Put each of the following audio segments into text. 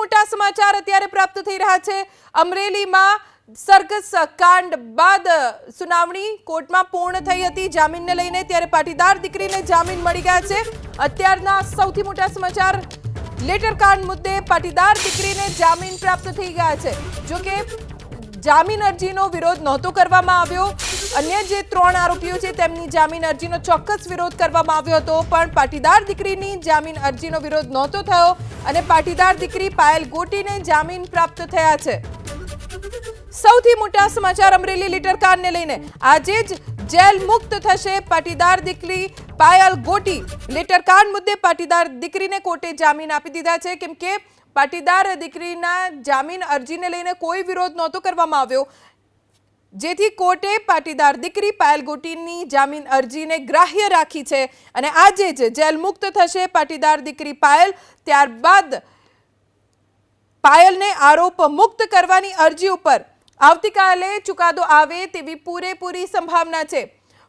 મોટા સમાચાર અત્યારે પ્રાપ્ત થઈ રહ્યા છે. અમરેલીમાં સરઘસ કાંડ બાદ સુનાવણી કોર્ટમાં પૂર્ણ થઈ હતી. જામીનને લઈને ત્યારે પાટીદાર દીકરીને જામીન મળી ગયા છે. અત્યારના સૌથી મોટા સમાચાર લેટર કાંડ મુદ્દે પાટીદાર દીકરીને જામીન પ્રાપ્ત થઈ ગયા છે. જો કે જામીન અરજીનો વિરોધ નહોતો કરવામાં આવ્યો. અન્ય જે ત્રણ આરોપીઓ છે, તેમની જામીન અરજીનો ચોક્કસ વિરોધ કરવામાં આવ્યો હતો, પણ પાટીદાર દીકરીની જામીન અરજીનો વિરોધ નહોતો થયો અને પાટીદાર દીકરી પાયલ ગોટીને જામીન પ્રાપ્ત થયા છે. સૌથી મોટા સમાચાર અમરેલી લીટર કાંડને લઈને. આજે જ જેલ મુક્ત થશે પાટીદાર દીકરી પાયલ ગોટી. લેટર કાંડ મુદ્દે પાટીદાર દીકરીને કોર્ટે જામીન આપી દીધા છે. કેમ કે પાટીદાર દીકરીના જામીન અરજીને લઈને કોઈ વિરોધ નહોતો કરવામાં આવ્યો. જેથી કોર્ટે પાટીદાર દીકરી પાયલ ગોટીની જામીન અરજીને ગ્રાહ્ય રાખી છે અને આજે જ જેલ મુક્ત થશે પાટીદાર દીકરી પાયલ. ત્યારબાદ પાયલને આરોપ મુક્ત કરવાની અરજી ઉપર આવતીકાલે ચુકાદો આવે તેવી પૂરેપૂરી સંભાવના છે.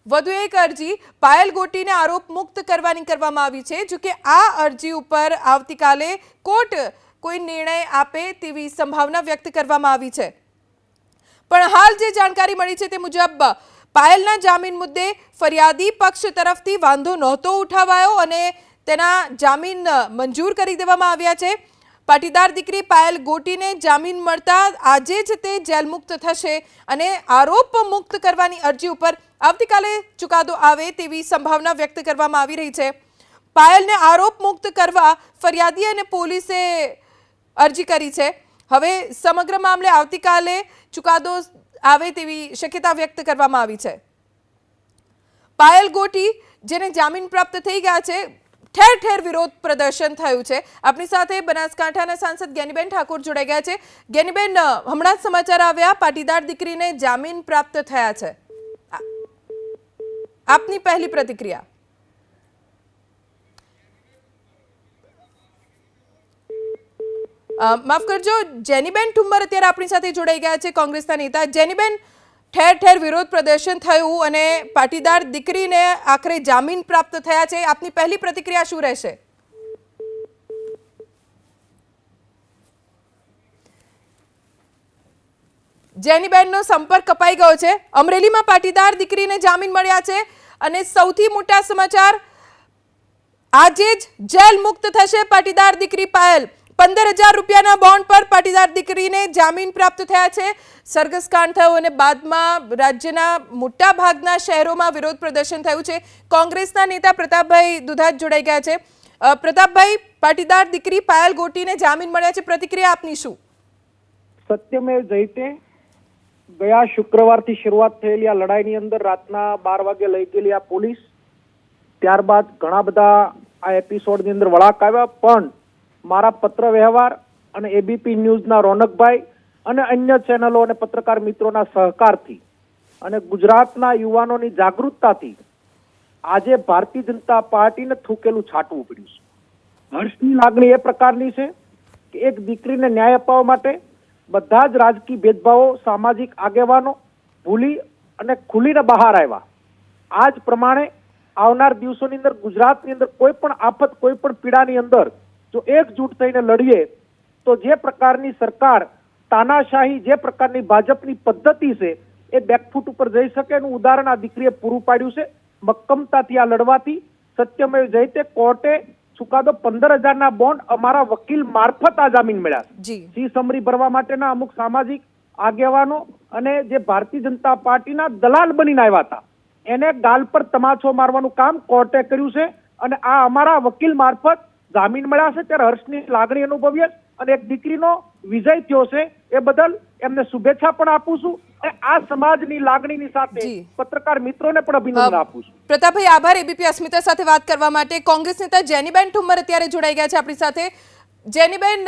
વધુ એક અરજી પાયલ ગોટીને આરોપ મુક્ત કરવાની કરવામાં આવી છે. જોકે આ અરજી ઉપર આવતીકાલે કોર્ટ કોઈ નિર્ણય આપે તેવી સંભાવના વ્યક્ત કરવામાં આવી છે. પણ હાલ જે જાણકારી મળી છે તે મુજબ, પાયલના જામીન મુદ્દે ફરિયાદી પક્ષ તરફથી વાંધો નહોતો ઉઠાવાયો અને તેના જામીન મંજૂર કરી દેવામાં આવ્યા છે. પાટીદાર દીકરી પાયલ ગોટીને જામીન મળતા આજે જ તે જેલ મુક્ત થશે અને આરોપ મુક્ત કરવાની અરજી ઉપર આવતીકાલે ચુકાદો આવે તેવી સંભાવના વ્યક્ત કરવામાં આવી રહી છે. પાયલને આરોપ મુક્ત કરવા ફરિયાદી અને પોલીસે અરજી કરી છે. હવે સમગ્ર મામલે આવતીકાલે ચુકાદો આવે તેવી શક્યતા વ્યક્ત કરવામાં આવી છે. પાયલ ગોટી, જેને જામીન પ્રાપ્ત થઈ ગયા છે, ઠેર ઠેર વિરોધ પ્રદર્શન થયું છે. આપણી સાથે બનાસકાંઠાના સાંસદ જ્ઞાનીબેન ઠાકોર જોડાઈ ગયા છે. જ્ઞાનીબેન, હમણાં જ સમાચાર આવ્યા, પાટીદાર દીકરીને જામીન પ્રાપ્ત થયા છે. આપની પહેલી પ્રતિક્રિયા. માફ કરજો, જેનીબેન ઠુંબર અત્યારે આપણી સાથે જોડાઈ ગયા છે કોંગ્રેસના નેતા. જેનીબેન, ઠેર ઠેર વિરોધ પ્રદર્શન થયું અને પાટીદાર દીકરીને આખરે જામીન પ્રાપ્ત થયા છે. આપની પહેલી પ્રતિક્રિયા શું રહેશે? જેનીબેનનો સંપર્ક કપાઈ ગયો છે. અમરેલીમાં પાટીદાર દીકરીને જામીન મળ્યા છે અને સૌથી મોટા સમાચાર, આજે જ જેલ મુક્ત થશે પાટીદાર દીકરી પાયલ. પંદર હજાર રૂપિયાના બોન્ડ પર પાટીદાર દીકરીને જામીન પ્રાપ્ત થયા છે. સરઘસકાંડ થયો અને બાદમાં રાજ્યના મોટા ભાગના શહેરોમાં વિરોધ પ્રદર્શન થયું છે. કોંગ્રેસના નેતા પ્રતાપભાઈ દુધાત જોડાઈ ગયા છે. પ્રતાપભાઈ, પાટીદાર દીકરી પાયલ ગોટીને જામીન મળ્યા છે. પ્રતિક્રિયા આપની શું? સત્યમેવ જયતે ગયા શુક્રવારથી શરૂઆત થયેલી આ લડાઈની અંદર રાતના બાર વાગે લઈ ગયેલી આ પોલીસ. ત્યારબાદ ઘણા બધા આ એપિસોડની અંદર વળાક આવ્યા, પણ મારા પત્ર વ્યવહાર અને એબીપી ન્યૂઝના રોનકભાઈ અને અન્ય ચેનલો અને પત્રકાર મિત્રોના સહકારથી અને ગુજરાતના યુવાનોની જાગૃતતાથી આજે ભારતીય જનતા પાર્ટીને થૂકેલું છાંટવું પડ્યું છે. હર્ષની લાગણી એ પ્રકારની છે કે એક દીકરીને ન્યાય અપાવવા માટે બધા જ રાજકીય ભેદભાવો, સામાજિક આગેવાનો ભૂલી અને ખુલીને બહાર આવ્યા. આ જ પ્રમાણે આવનાર દિવસોની અંદર ગુજરાતની અંદર કોઈ પણ આફત, કોઈ પણ પીડાની અંદર જો એકજૂટ થઈને લડીએ તો જે પ્રકારની સરકાર તાનાશાહી જે પ્રકારની ભાજપની પદ્ધતિ છે એ બેકફૂટ ઉપર જઈ શકે એનું ઉદાહરણ આ દીકરીએ પૂરું પાડ્યું છે. મક્કમતાથી આ લડવાથી સત્યમેવ જયતે કોર્ટે ચુકાદો પંદર હજારના બોન્ડ અમારા વકીલ મારફત આ જામીન મળ્યા ફી સમરી ભરવા માટેના અમુક સામાજિક આગેવાનો અને જે ભારતીય જનતા પાર્ટીના દલાલ બનીને આવ્યા હતા. એને ગાલ પર તમાચો મારવાનું કામ કોર્ટે કર્યું છે અને આ અમારા વકીલ મારફત જામીન મળ્યા છે ત્યારે હર્ષની લાગણી અનુભવીએ અને એક દીકરીનો વિજય થયો છે. એ બદલ એમને શુભેચ્છા પણ આપું છું અને આ સમાજની લાગણીની સાથે પત્રકાર મિત્રોને પણ અભિનંદન આપું છું. પ્રતાપભાઈ આભાર. એબીપી અસ્મિતા સાથે વાત કરવા માટે કોંગ્રેસ નેતા જેનીબેન ઠુમ્મર અત્યારે જોડાઈ ગયા છે આપણી સાથે. જેનીબેન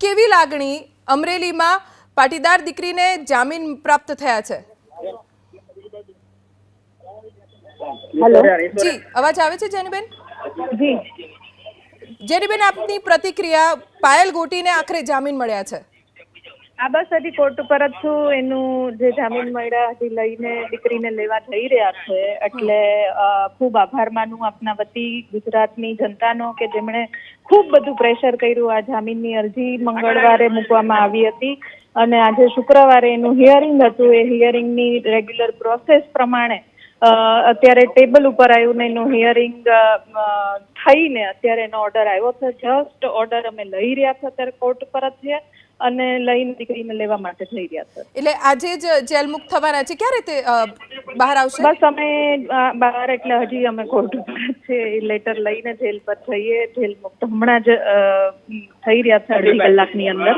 કેવી લાગણી અમરેલીમાં પાટીદાર દીકરીને જામીન પ્રાપ્ત થયા છે? હેલો. જી અવાજ આવે છે જેનીબેન? જી. જેનીબેન, આપની પ્રતિક્રિયા પાયલ ગોટીને આખરે જામીન મળ્યા છે? આ બસ હજી કોર્ટ ઉપર જ છું. એનું જે જામીન મળ્યા હજી લઈને દીકરીને લેવા જઈ રહ્યા છે. એટલે ખૂબ આભાર માનું આપના વતી ગુજરાતની જનતાનો કે જેમણે ખૂબ બધું પ્રેશર કર્યું આ જામીનની અરજી મંગળવારે મૂકવામાં આવી હતી. અને આજે શુક્રવારે એનું હિયરિંગ હતું. એ હિયરિંગની રેગ્યુલર પ્રોસેસ પ્રમાણે અત્યારે ટેબલ ઉપર આવ્યું ને એનું હિયરિંગ થઈને અત્યારે એનો ઓર્ડર આવ્યો છે. જસ્ટ ઓર્ડર અમે લઈ રહ્યા છે અત્યારે કોર્ટ પર જ. છે અને લઈને દીકરીને લેવા માટે જઈ રહ્યા છે. એટલે આજે જ જેલ મુક્ત થવાના છે. ક્યારે તે બહાર આવશે? બસ અમે બહાર એટલે હજી અમે કોર્ટ ઉપર છે એ લેટર લઈને જેલ પર જઈએ. જેલ મુક્ત હમણાં જ થઈ રહ્યા છે અડધી કલાકની અંદર.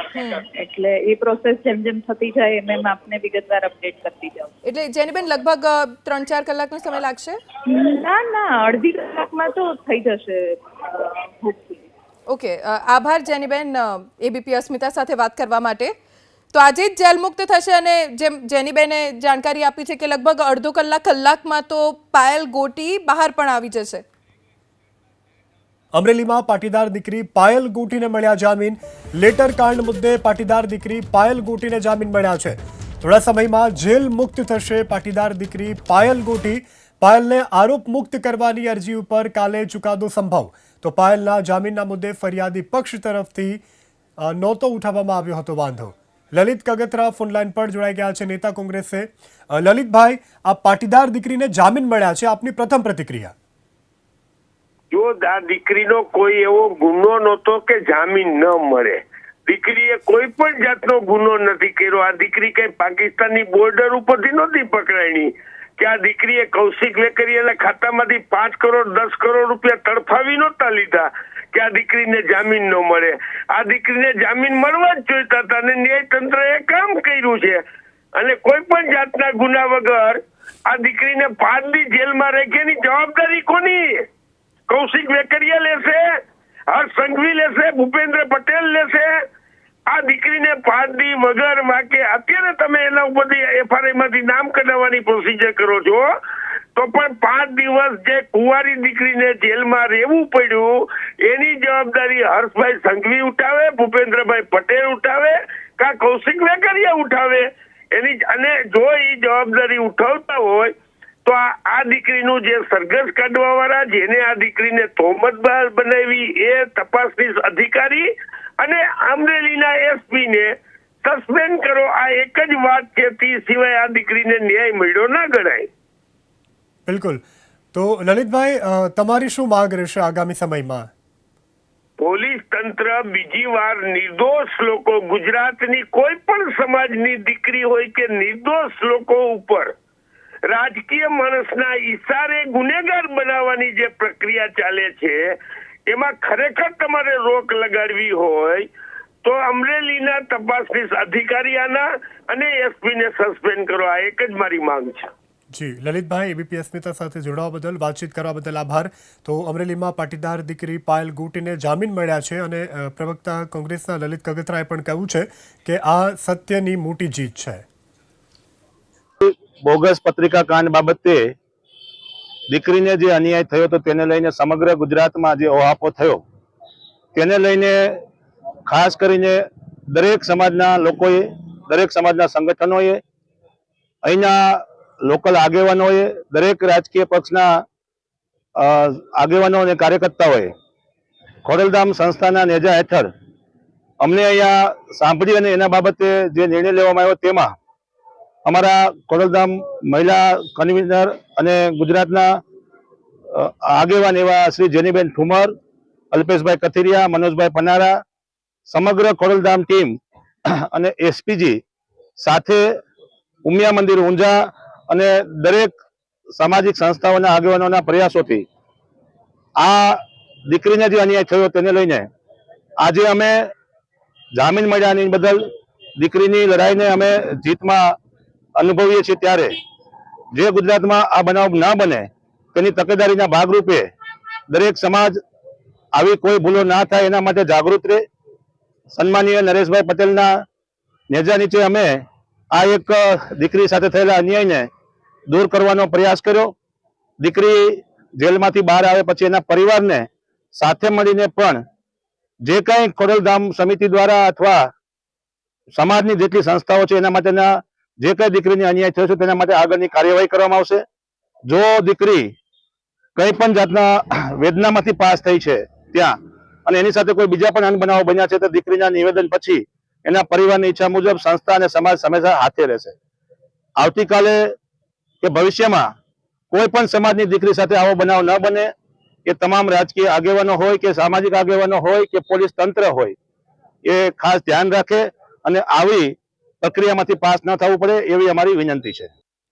એટલે એ પ્રોસેસ જેમ જેમ થતી જાય એમ એમ આપને વિગતવાર અપડેટ કરતી જાઉં. એટલે જેનીબેન લગભગ ત્રણ ચાર કલાકનો સમય લાગશે? ના ના અડધી કલાકમાં તો થઈ જશે. ઓકે આભાર જેનીબેન એબીપી અસ્મિતા સાથે વાત કરવા માટે. તો આજે જ જેલ મુક્ત થશે અને જેમ જેનીબેને જાણકારી આપી છે કે લગભગ અડધો કલાક કલાકમાં તો પાયલ ગોટી બહાર પણ આવી જશે. અમરેલીમાં પાટીદાર દીકરી પાયલ ગોટીને મળ્યા જામીન. લેટર કાંડ મુદ્દે પાટીદાર દીકરી પાયલ ગોટીને જામીન મળ્યા છે. થોડા સમયમાં જેલ મુક્ત થશે પાટીદાર દીકરી પાયલ ગોટી. પાયલને આરોપ મુક્ત કરવાની અરજી ઉપર કાલે ચુકાદો સંભવ. તો પાયલના જામીનના મુદ્દે ફરિયાદી પક્ષ તરફથી અ, નહોતો ઉઠાવવામાં આવ્યો હતો વાંધો. લલિત કગતરા ફોનલાઈન પર જોડાઈ ગયા છે નેતા કોંગ્રેસે. અ, લલિતભાઈ આ પાટીદાર દીકરીને જામીન મળ્યા છે. આપની પ્રથમ પ્રતિક્રિયા. જો આ દીકરીનો કોઈ એવો ગુનો નહોતો કે જામીન ન મળે. દીકરીએ કોઈ પણ જાતનો ગુનો નથી કર્યો. આ દીકરી કઈ પાકિસ્તાનની બોર્ડર ઉપરથી નહોતી પકડાણી કે આ દીકરીએ કૌશિક વેકરિયાના ખાતામાંથી પાંચ કરોડ, દસ કરોડ રૂપિયા તડફાવી નહોતા લીધા કે આ દીકરીને જામીન ન મળે. આ દીકરીને જામીન મળવા જ જોઈતા હતા અને ન્યાયતંત્રએ કામ કર્યું છે. અને કોઈ પણ જાતના ગુના વગર આ દીકરીને પાંચ દી જેલમાં રાખી એની જવાબદારી કોની? કૌશિક વેકરિયા લેશે, હર્ષ સંઘવી લેશે, ભૂપેન્દ્ર પટેલ લેશે આ દીકરીને પાડી દી વગર વાકે અત્યારે તમે એના ઉપરથી એફઆરઆઈ માંથી નામ કઢાવવાની પ્રોસિજર કરો છો, તો પણ પાંચ દિવસ જે કુંવારી દીકરીને જેલમાં રહેવું પડ્યું, એની જવાબદારી હર્ષભાઈ સંઘવી ઉઠાવે, ભૂપેન્દ્રભાઈ પટેલ ઉઠાવે, કા કૌશિક વેકરિયા ઉઠાવે? એની અને જો એ જવાબદારી ઉઠાવતા હોય, તો આ આ દીકરીનું જે સરઘસ કાઢવા વાળા જેને આ દીકરીને તોહમતબાર બનાવી, એ તપાસની અધિકારી અને અમરેલીના એસપી ને સસ્પેન્ડ કરો. આ એક જ વાત છે તે સિવાય આ દીકરીને ન્યાય મળ્યો ના ગણાય. બિલકુલ. તો લલિતભાઈ તમારી શું માંગ રહેશે આગામી સમયમાં? પોલીસ તંત્ર બીજી વાર નિર્દોષ લોકો ગુજરાતની કોઈ પણ સમાજની દીકરી હોય કે નિર્દોષ લોકો ઉપર રાજકીય માણસના ઈશારે ગુનેગાર બનાવવાની જે પ્રક્રિયા ચાલે છે એમાં ખરેખર તમારે રોક લગાડવી હોય તો અમરેલીના તપાસનીશ અધિકારી આના અને એસપીને સસ્પેન્ડ કરો. આ એક જ મારી માંગ છે. જી લલિતભાઈ એબીપી અસ્મિતા સાથે જોડાવા બદલ વાતચીત કરવા બદલ આભાર. તો અમરેલીમાં પાટીદાર દીકરી પાયલ ગુટીને જામીન મળ્યા છે અને પ્રવક્તા કોંગ્રેસના લલિત કગથરાએ પણ કહ્યું છે કે આ સત્યની મોટી જીત છે. બોગસ પત્રિકા કાંડ બાબતે દીકરીને જે અન્યાય થયો હતો તેને લઈને સમગ્ર ગુજરાતમાં જે ઓહાપો થયો, તેને લઈને ખાસ કરીને દરેક સમાજના લોકોએ, દરેક સમાજના સંગઠનોએ, અહીંના લોકલ આગેવાનોએ, દરેક રાજકીય પક્ષના આગેવાનો અને કાર્યકર્તાઓએ ખોડલધામ સંસ્થાના નેજા હેઠળ અમને અહીંયા સાંભળી અને એના બાબતે જે નિર્ણય લેવામાં આવ્યો તેમાં અમારા ખોડલધામ મહિલા કન્વીનર અને ગુજરાતના આગેવાન એવા શ્રી જેનીબેન ઠુમર, અલ્પેશભાઈ કથિરિયા, મનોજભાઈ પનારા, સમગ્ર ખોડલધામ ટીમ અને એસપીજી સાથે ઉમિયા મંદિર ઊંઝા અને દરેક સામાજિક સંસ્થાઓના આગેવાનોના પ્રયાસોથી આ દીકરીને જે અન્યાય થયો તેને લઈને આજે અમે જામીન મળ્યાની બદલ દીકરીની લડાઈને અમે જીતમાં અનુભવીએ છીએ ત્યારે જે ગુજરાતમાં આ બનાવ ના બને, તેની તકેદારીના ભાગરૂપે દરેક સમાજ આવી કોઈ ભૂલો ના થાય એના માટે જાગૃત રહે. સન્માનીય નરેશભાઈ પટેલના નેજા નીચે અમે આ એક દીકરી સાથે થયેલા અન્યાયને દૂર કરવાનો પ્રયાસ કર્યો. દીકરી જેલમાંથી બહાર આવે પછી એના પરિવારને સાથે મળીને પણ જે કાંઈ ખોડલધામ સમિતિ દ્વારા અથવા સમાજની જેટલી સંસ્થાઓ છે એના માટેના જે કઈ દીકરીને અન્યાય થયો છે તેના માટે આગળની કાર્યવાહી કરવામાં આવશે. જો દીકરી કઈ પણ જાતના વેદનામાંથી પાસ થઈ છે ત્યાં અને એની સાથે કોઈ બીજા પણ અનબનાવો બન્યા છે, તો દીકરીના નિવેદન પછી એના પરિવારની ઈચ્છા મુજબ સંસ્થા અને સમાજ હંમેશા હાથે રહેશે. આવતીકાલે કે ભવિષ્યમાં કોઈ પણ સમાજની દીકરી સાથે આવો બનાવ ન બને. એ તમામ રાજકીય આગેવાનો હોય કે સામાજિક આગેવાનો હોય કે પોલીસ તંત્ર હોય, એ ખાસ ધ્યાન રાખે અને આવી પ્રક્રિયામાંથી પાસ ન થવું પડે એવી અમારી વિનંતી છે.